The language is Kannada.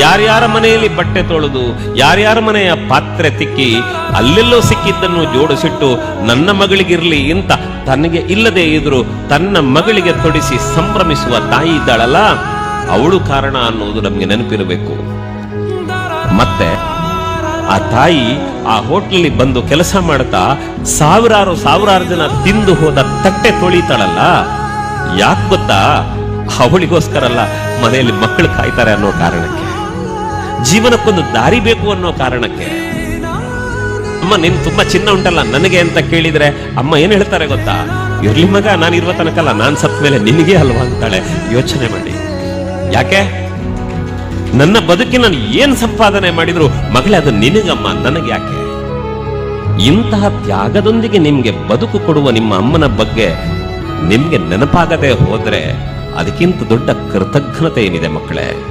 ಯಾರ್ಯಾರ ಮನೆಯಲ್ಲಿ ಬಟ್ಟೆ ತೊಳೆದು, ಯಾರ್ಯಾರ ಮನೆಯ ಪಾತ್ರೆ ತಿಕ್ಕಿ, ಅಲ್ಲೆಲ್ಲೋ ಸಿಕ್ಕಿದ್ದನ್ನು ಜೋಡಿಸಿಟ್ಟು, ನನ್ನ ಮಗಳಿಗಿರ್ಲಿ ಇಂತ ತನಗೆ ಇಲ್ಲದೆ ಇದ್ರು ತನ್ನ ಮಗಳಿಗೆ ತೊಡಿಸಿ ಸಂಭ್ರಮಿಸುವ ತಾಯಿ ಇದ್ದಾಳಲ್ಲ, ಅವಳು ಕಾರಣ ಅನ್ನುವುದು ನಮಗೆ ನೆನಪಿರಬೇಕು. ಮತ್ತೆ, ಆ ತಾಯಿ ಆ ಹೋಟ್ಲಲ್ಲಿ ಬಂದು ಕೆಲಸ ಮಾಡ್ತಾ ಸಾವಿರಾರು ಸಾವಿರಾರು ಜನ ತಿಂದು ಹೋದ ತಟ್ಟೆ ತೊಳಿತಾಳಲ್ಲ. ಯಾಕೆ ಗೊತ್ತಾ? ಅವಳಿಗೋಸ್ಕರಲ್ಲ ಮನೆಯಲ್ಲಿ ಮಕ್ಕಳು ಕಾಯ್ತಾರೆ ಅನ್ನೋ ಕಾರಣಕ್ಕೆ. ಜೀವನಕ್ಕೊಂದು ದಾರಿ ಬೇಕು ಅನ್ನೋ ಕಾರಣಕ್ಕೆ. ಅಮ್ಮ, ನಿನ್ ತುಂಬಾ ಚಿನ್ನ ಉಂಟಲ್ಲ, ನನಗೆ ಅಂತ ಕೇಳಿದ್ರೆ ಅಮ್ಮ ಏನ್ ಹೇಳ್ತಾರೆ ಗೊತ್ತಾ? ಇರ್ಲಿ ಮಗ, ನಾನು ಇರುವ ತನಕಲ್ಲ, ನಾನ್ ಸತ್ ಮೇಲೆ ನಿನಗೆ ಅಲ್ವಾ ಅಂತಾಳೆ. ಯೋಚನೆ ಮಾಡಿ. ಯಾಕೆ? ನನ್ನ ಬದುಕಿನ ಏನ್ ಸಂಪಾದನೆ ಮಾಡಿದ್ರು ಮಗಳೇ ಅದು ನಿನಗಮ್ಮ, ನನಗೆ ಯಾಕೆ? ಇಂತಹ ತ್ಯಾಗದೊಂದಿಗೆ ನಿಮ್ಗೆ ಬದುಕು ಕೊಡುವ ನಿಮ್ಮ ಅಮ್ಮನ ಬಗ್ಗೆ ನಿಮ್ಗೆ ನೆನಪಾಗದೆ ಹೋದ್ರೆ ಅದಕ್ಕಿಂತ ದೊಡ್ಡ ಕೃತಜ್ಞತೆ ಏನಿದೆ ಮಕ್ಕಳೇ?